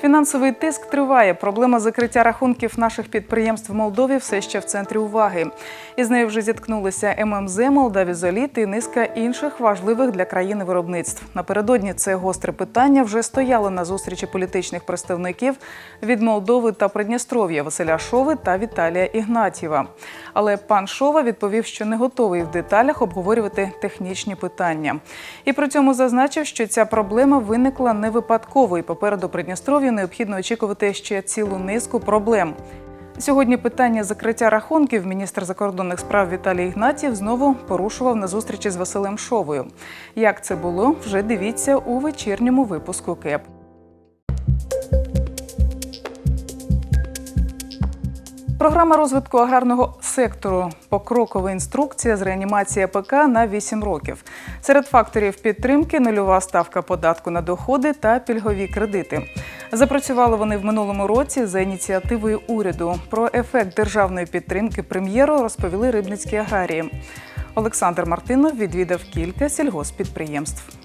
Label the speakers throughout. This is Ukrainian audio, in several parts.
Speaker 1: Фінансовий тиск триває. Проблема закриття рахунків наших підприємств в Молдові все ще в центрі уваги. Із нею вже зіткнулися ММЗ, Молдавізоліт і низка інших важливих для країни виробництв. Напередодні це гостре питання вже стояло на зустрічі політичних представників від Молдови та Придністров'я Василя Шови та Віталія Ігнатьєва. Але пан Шова відповів, що не готовий в деталях обговорювати технічні питання. І при цьому зазначив, що ця проблема виникла не випадково, і попереду Придністров'ю необхідно очікувати ще цілу низку проблем. Сьогодні питання закриття рахунків міністр закордонних справ Віталій Ігнатів знову порушував на зустрічі з Василем Шовою. Як це було, вже дивіться у вечірньому випуску КЕП. Програма розвитку аграрного сектору покрокова інструкція з реанімації АПК на 8 років. Серед факторів підтримки нульова ставка податку на доходи та пільгові кредити. Запрацювали вони в минулому році за ініціативою уряду. Про ефект державної підтримки прем'єру розповіли рибницькі аграрії. Олександр Мартинов відвідав кілька сільгоспідприємств.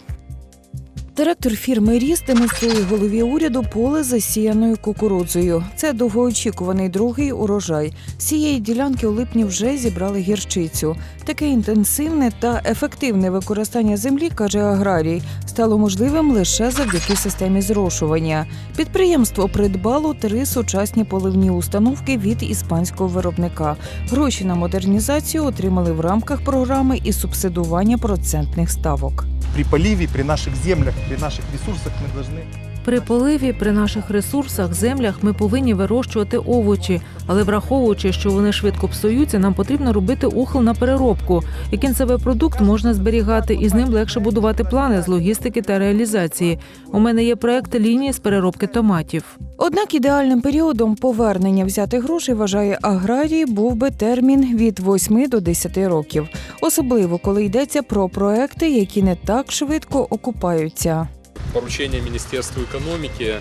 Speaker 2: Директор фірми Ріс демонструє голові уряду поле засіяною кукурудзою. Це довгоочікуваний другий урожай. З цієї ділянки у липні вже зібрали гірчицю. Таке інтенсивне та ефективне використання землі, каже аграрій, стало можливим лише завдяки системі зрошування. Підприємство придбало три сучасні поливні установки від іспанського виробника. Гроші на модернізацію отримали в рамках програми і субсидування процентних ставок.
Speaker 3: при поливі, при наших землях, при наших ресурсах ми должны
Speaker 4: При поливі, при наших ресурсах, землях ми повинні вирощувати овочі, але враховуючи, що вони швидко псуються, нам потрібно робити ухил на переробку. І кінцевий продукт можна зберігати, і з ним легше будувати плани з логістики та реалізації. У мене є проект лінії з переробки томатів.
Speaker 2: Однак ідеальним періодом повернення взятих грошей вважає аграрій був би термін від 8 до 10 років, особливо коли йдеться про проекти, які не так швидко окупаються.
Speaker 5: Поручение Министерству экономики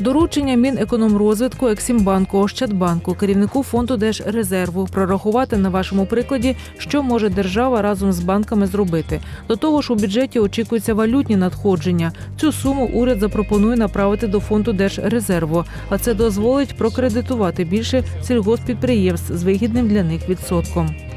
Speaker 4: Доручення Мінекономрозвитку, Ексімбанку, Ощадбанку, керівнику фонду Держрезерву прорахувати на вашому прикладі, що може держава разом з банками зробити. До того ж, у бюджеті очікуються валютні надходження. Цю суму уряд запропонує направити до фонду Держрезерву, а це дозволить прокредитувати більше сільгоспідприємств з вигідним для них відсотком.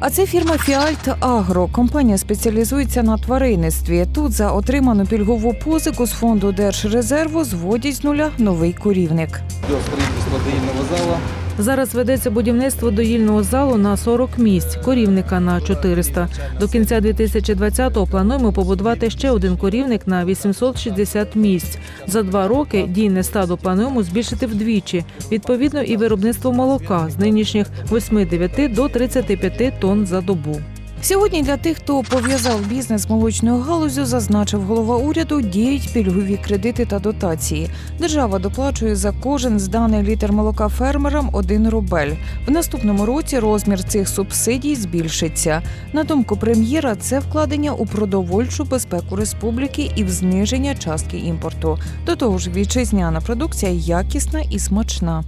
Speaker 2: А це фірма Фіальт Агро. Компанія спеціалізується на тваринництві. Тут за отриману пільгову позику з фонду Держрезерву зводять з нуля новий корівник.
Speaker 6: Дострій строительство доильного зала.
Speaker 4: Зараз ведеться будівництво доїльного залу на 40 місць, корівника на 400. До кінця 2020-го плануємо побудувати ще один корівник на 860 місць. За два роки дійне стадо плануємо збільшити вдвічі. Відповідно, і виробництво молока з нинішніх 8-9 до 35 тонн за добу.
Speaker 2: Сьогодні для тих, хто пов'язав бізнес молочною галузю, зазначив голова уряду, діють пільгові кредити та дотації. Держава доплачує за кожен зданий літр молока фермерам один рубель. В наступному році розмір цих субсидій збільшиться. На думку прем'єра, це вкладення у продовольчу безпеку республіки і в зниження частки імпорту. До того ж, вітчизняна продукція якісна і смачна.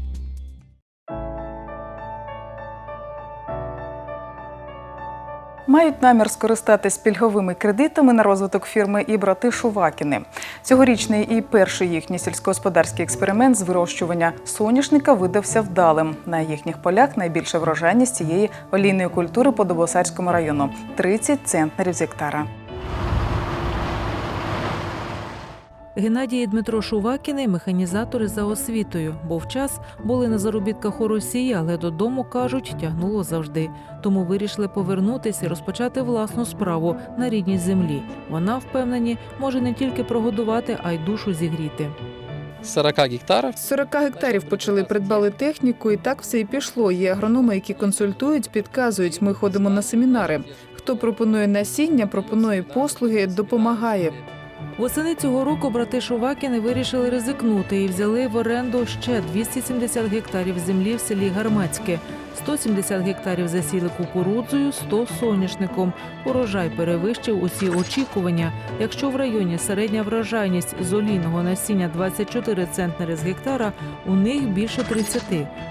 Speaker 1: Мають намір скористатись пільговими кредитами на розвиток фірми і брати Шувакіни. Цьогорічний і перший їхній сільськогосподарський експеримент з вирощування соняшника видався вдалим. На їхніх полях найбільша врожайність цієї олійної культури по Добосарському району 30 центнерів з гектара.
Speaker 4: Геннадій і Дмитро Шувакіни механізатори за освітою, бо в час були на заробітках у Росії, але додому кажуть, тягнуло завжди. Тому вирішили повернутися і розпочати власну справу на рідній землі. Вона впевнені може не тільки прогодувати, а й душу зігріти.
Speaker 5: с 40 гектаров.
Speaker 7: З 40 гектарів почали придбали техніку, і так все і пішло. Є агрономи, які консультують, підказують. Ми ходимо на семінари. Хто пропонує насіння, пропонує послуги, допомагає.
Speaker 4: Восени цього року брати Шувакіни вирішили ризикнути і взяли в оренду ще 270 гектарів землі в селі Гармацьке. 170 гектарів засіли кукурудзою, 100 – соняшником. Урожай перевищив усі очікування. Якщо в районі середня врожайність з олійного насіння 24 центнери з гектара, у них більше 30.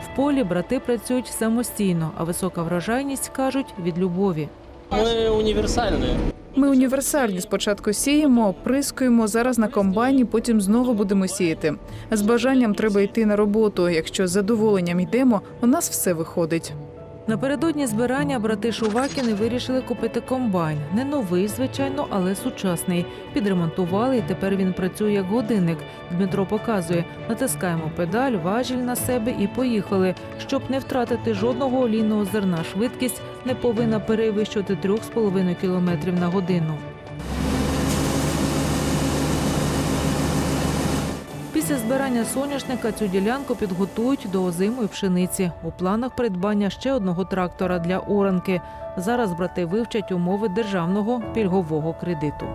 Speaker 4: В полі брати працюють самостійно, а висока врожайність, кажуть, від любові.
Speaker 8: Мы універсальні.
Speaker 7: Ми універсальні. Спочатку сіємо, оприскуємо, зараз на комбайні, потім знову будемо сіяти. З бажанням треба йти на роботу. Якщо з задоволенням йдемо, у нас все виходить.
Speaker 4: Напередодні збирання брати Шувакіни вирішили купити комбайн. Не новий, звичайно, але сучасний. Підремонтували, і тепер він працює як годинник. Дмитро показує: натискаємо педаль, важіль на себе і поїхали. Щоб не втратити жодного олійного зерна, швидкість не повинна перевищувати 3,5 км на годину. Після збирання соняшника цю ділянку підготують до озимої пшениці. У планах придбання ще одного трактора для оранки. Зараз брати вивчать умови державного пільгового кредиту.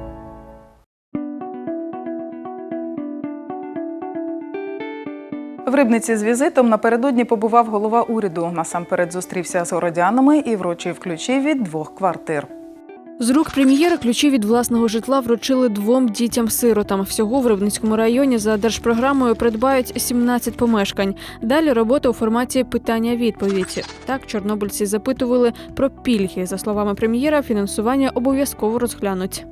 Speaker 1: В Рибниці з візитом напередодні побував голова уряду. Насамперед зустрівся з городянами і вручив ключі від двох квартир.
Speaker 9: З рук прем'єра ключі від власного житла вручили двом дітям-сиротам. Всього в Рибницькому районі за держпрограмою придбають 17 помешкань. Далі робота у форматі питання-відповідь. Так чорнобильці запитували про пільги. За словами прем'єра, фінансування обов'язково розглянуть.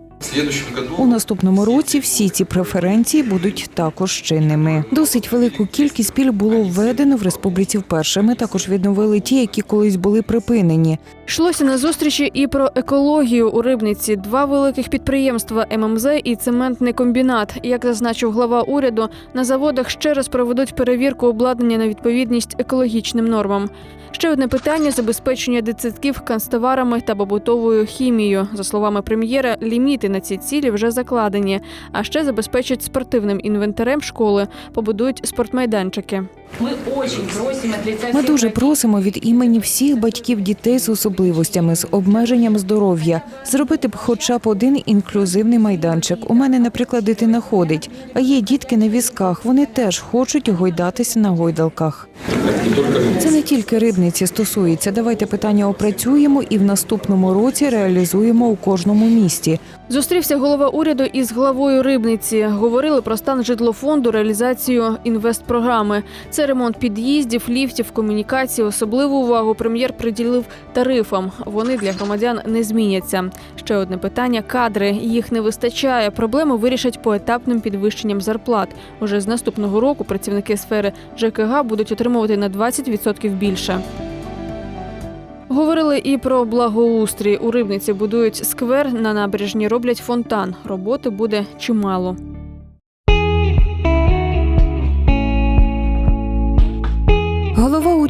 Speaker 2: У наступному році всі ці преференції будуть також чинними. Досить велику кількість пільг було введено в республіці вперше. Ми також відновили ті, які колись були припинені.
Speaker 9: Йшлося на зустрічі і про екологію у Рибниці. Два великих підприємства ММЗ і цементний комбінат. Як зазначив глава уряду, на заводах ще раз проведуть перевірку обладнання на відповідність екологічним нормам. Ще одне питання забезпечення дитсадків канцтоварами та побутовою хімією. За словами прем'єра, ліміти на ці цілі вже закладені. А ще забезпечать спортивним інвентарем школи, побудують спортмайданчики.
Speaker 2: Ми дуже просимо від імені всіх батьків дітей з особливостями, з обмеженням здоров'я, зробити б хоча б один інклюзивний майданчик. У мене, наприклад, дитина ходить, а є дітки на візках. Вони теж хочуть гойдатися на гойдалках. Це не тільки рибниці стосується. Давайте питання опрацюємо і в наступному році реалізуємо у кожному місті.
Speaker 9: Зустрівся голова уряду із главою рибниці. Говорили про стан житлофонду, реалізацію інвестпрограми. Це ремонт під'їздів, ліфтів, комунікацій. Особливу увагу прем'єр приділив тарифам. Вони для громадян не зміняться. Ще одне питання кадри. Їх не вистачає. Проблему вирішать поетапним підвищенням зарплат. Уже з наступного року працівники сфери ЖКГ будуть отримувати на 20% більше. Говорили і про благоустрій. У рибниці будують сквер, на набережні роблять фонтан. Роботи буде чимало.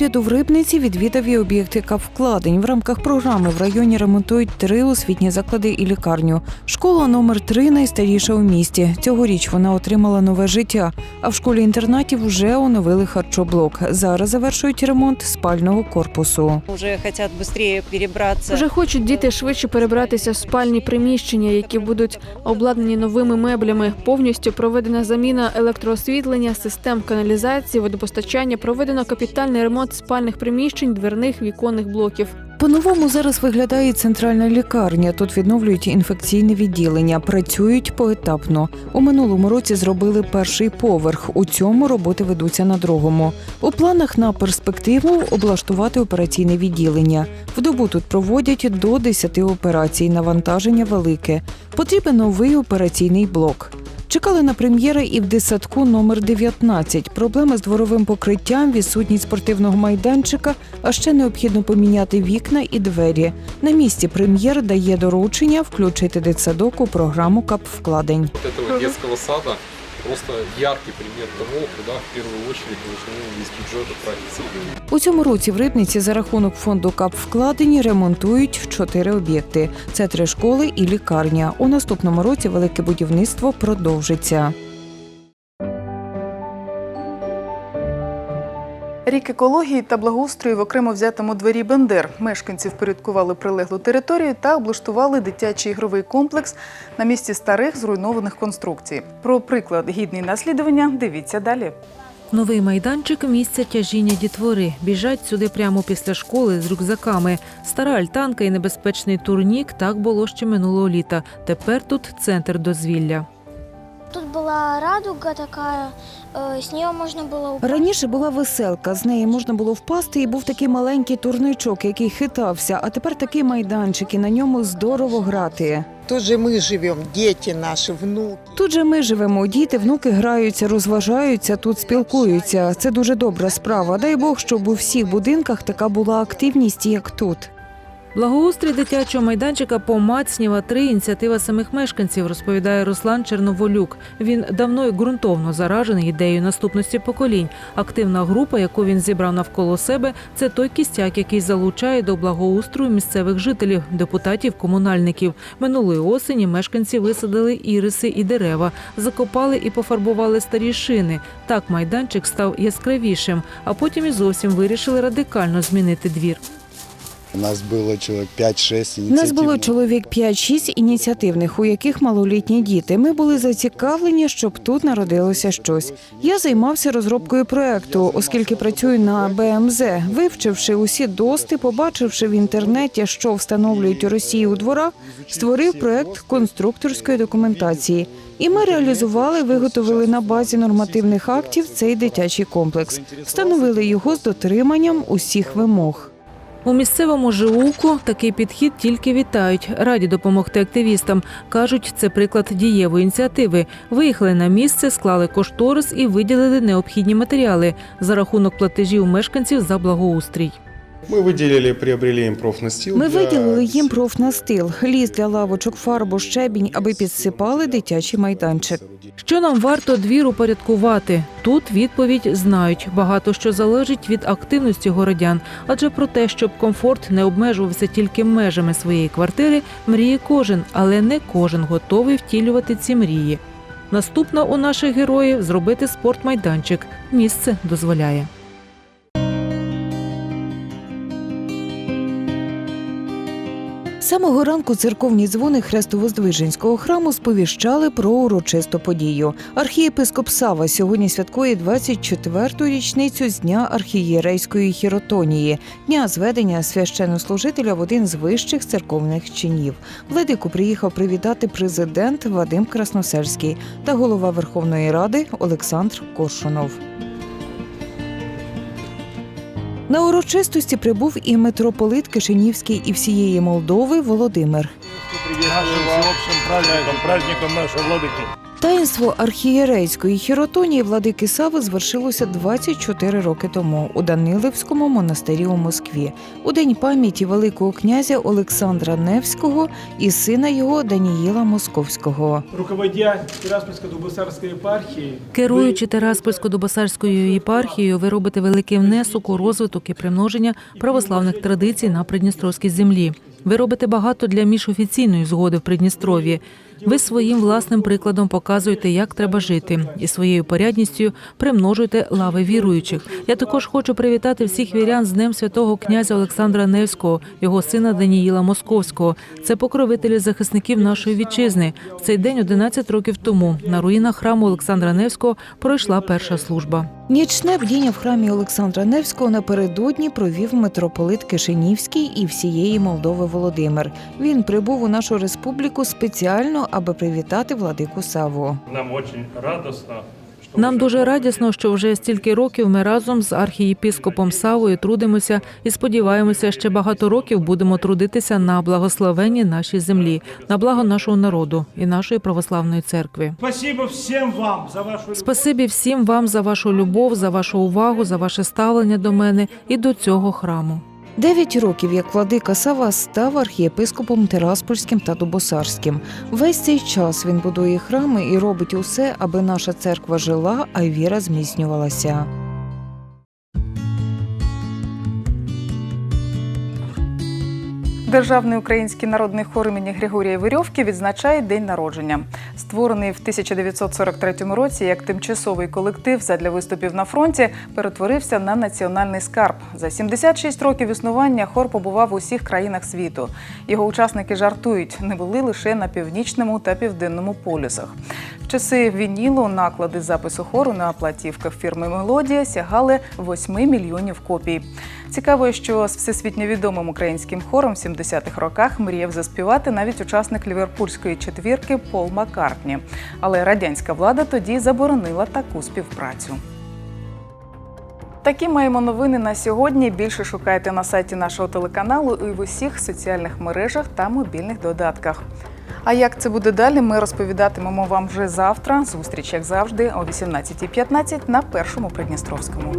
Speaker 2: Уряду в Рибниці відвідав і об'єкти капвкладень. В рамках програми в районі ремонтують три освітні заклади і лікарню. Школа номер 3 найстаріша у місті. Цьогоріч вона отримала нове життя. А в школі інтернатів вже оновили харчоблок. Зараз завершують ремонт спального корпусу.
Speaker 10: Уже хотят быстрее перебраться.
Speaker 9: Вже хочуть діти швидше перебратися в спальні приміщення, які будуть обладнані новими меблями. Повністю проведена заміна електроосвітлення, систем каналізації, водопостачання, проведено капітальний ремонт спальних приміщень, дверних віконних блоків.
Speaker 2: По-новому зараз виглядає центральна лікарня. Тут відновлюють інфекційне відділення, працюють поетапно. У минулому році зробили перший поверх. У цьому роботи ведуться на другому. У планах на перспективу облаштувати операційне відділення. В добу тут проводять до 10 операцій. Навантаження велике. Потрібен новий операційний блок. Чекали на прем'єра і в дитсадку номер 19. Проблеми з дворовим покриттям, відсутність спортивного майданчика, а ще необхідно поміняти вікна і двері. На місці прем'єр дає доручення включити дитсадок у програму капвкладень.
Speaker 5: Вот этого детского просто яркий пример того, куда в первую очередь должны із бюджету тратиться.
Speaker 2: У цьому році в Рибниці за рахунок фонду КАП вкладені ремонтують чотири об'єкти. Це три школи і лікарня. У наступному році велике будівництво продовжиться.
Speaker 1: Рік екології та благоустрою в окремо взятому дворі Бендер. Мешканці впорядкували прилеглу територію та облаштували дитячий ігровий комплекс на місці старих зруйнованих конструкцій. Про приклад гідний наслідування дивіться далі.
Speaker 4: Новий майданчик місця тяжіння дітвори. Біжать сюди прямо після школи з рюкзаками. Стара альтанка і небезпечний турнік так було ще минулого літа. Тепер тут центр дозвілля.
Speaker 11: Тут была радуга такая, э, с нее можно было упасть.
Speaker 2: Раніше була веселка, з неї можна було впасти, і був такий маленький турничок, який хитався. А тепер такий майданчик, і на ньому здорово грати.
Speaker 12: Тут же мы живем, дети наши, внуки.
Speaker 2: Тут же ми живемо, діти, внуки граються, розважаються, тут спілкуються. Це дуже добра справа. Дай Бог, щоб у всіх будинках така була активність, як тут.
Speaker 4: Благоустрій дитячого майданчика помацніва три ініціатива самих мешканців, розповідає Руслан Черноволюк. Він давно і ґрунтовно заражений ідеєю наступності поколінь. Активна група, яку він зібрав навколо себе, це той кістяк, який залучає до благоустрою місцевих жителів, депутатів, комунальників. Минулої осені мешканці висадили іриси і дерева, закопали і пофарбували старі шини. Так майданчик став яскравішим, а потім і зовсім вирішили радикально змінити двір.
Speaker 13: У нас було чоловік 5-6
Speaker 2: У нас було чоловік 5-6 ініціативних, у яких малолітні діти. Ми були зацікавлені, щоб тут народилося щось. Я займався розробкою проекту, оскільки працюю на БМЗ, вивчивши усі дости, побачивши в інтернеті, що встановлюють у Росії у дворах, створив проект конструкторської документації. І ми реалізували, виготовили на базі нормативних актів цей дитячий комплекс, встановили його з дотриманням усіх вимог.
Speaker 4: У місцевому ЖУКу такий підхід тільки вітають, раді допомогти активістам. кажуть, це приклад дієвої ініціативи. Виїхали на місце, склали кошторис і виділили необхідні матеріали за рахунок платежів мешканців за благоустрій.
Speaker 13: Ми виділили, приобрели їм профнастил.
Speaker 2: Ми виділили їм профнастил, ліс для лавочок, фарбу, щебінь, аби підсипали дитячий майданчик.
Speaker 4: Що нам варто двір упорядкувати? Тут відповідь знають. Багато що залежить від активності городян. Адже про те, щоб комфорт не обмежувався тільки межами своєї квартири, мріє кожен, але не кожен готовий втілювати ці мрії. Наступна у наших героїв зробити спортмайданчик. Місце дозволяє.
Speaker 2: Самого ранку церковні дзвони Хрестовоздвиженського храму сповіщали про урочисту подію. Архієпископ Сава сьогодні святкує 24-ту річницю з дня архієрейської хіротонії, дня зведення священнослужителя в один з вищих церковних чинів. Владику приїхав привітати президент Вадим Красносельський та голова Верховної Ради Олександр Коршунов. На урочистості прибув і митрополит Кишинівський і всієї Молдови Володимир.
Speaker 3: Нашим праздником, праздником нашего владыки.
Speaker 2: Таїнство архієрейської хіротонії владики Сави звершилося 24 роки тому у Данилівському монастирі у Москві, у день пам'яті Великого князя Олександра Невського і сина його Даніїла Московського.
Speaker 3: Руководя Тираспольско-Дубосарской епархії,
Speaker 4: Керуючи Тераспольсько-Дубосарською єпархією, ви робите великий внесок у розвиток і примноження православних традицій на Придністровській землі. Ви робите багато для міжофіційної згоди в Придністров'ї. Ви своїм власним прикладом показуєте, як треба жити, і своєю порядністю примножуєте лави віруючих. Я також хочу привітати всіх вірян з Днем святого князя Олександра Невського, його сина Даніїла Московського. Це покровителі захисників нашої вітчизни. В цей день, 11 років тому, на руїнах храму Олександра Невського пройшла перша служба.
Speaker 2: Нічне бдіння в храмі Олександра Невського напередодні провів митрополит Кишинівський і всієї Молдови Володимир. Він прибув у нашу республіку спеціально, аби привітати владику Саву.
Speaker 3: нам дуже радосно.
Speaker 4: Нам дуже радісно, що вже стільки років ми разом з архієпископом Савою трудимося і сподіваємося, ще багато років будемо трудитися на благословенні нашій землі, на благо нашого народу і нашої православної церкви.
Speaker 3: Спасибо всім вам за вашу
Speaker 4: Спасибі всім вам за вашу любов, за вашу увагу, за ваше ставлення до мене і до цього храму.
Speaker 2: Дев'ять років, як владика Сава став архієпископом Тераспольським та Дубосарським. Весь цей час він будує храми і робить усе, аби наша церква жила, а віра зміцнювалася.
Speaker 1: Державний український народний хор імені Григорія Верьовки відзначає день народження. Створений в 1943 році як тимчасовий колектив задля виступів на фронті, перетворився на національний скарб. За 76 років існування хор побував у усіх країнах світу. Його учасники жартують, не були лише на північному та південному полюсах. В часи вінілу наклади запису хору на платівках фірми Мелодія сягали 8 мільйонів копій. Цікаво, що з всесвітньо відомим українським хором в 70-х роках мріяв заспівати навіть учасник ліверпульської четвірки Пол Маккартні. Але радянська влада тоді заборонила таку співпрацю. Такі маємо новини на сьогодні. Більше шукайте на сайті нашого телеканалу і в усіх соціальних мережах та мобільних додатках. А як це буде далі, ми розповідатимемо вам вже завтра. Зустріч, як завжди, о 18.15 на першому Придністровському.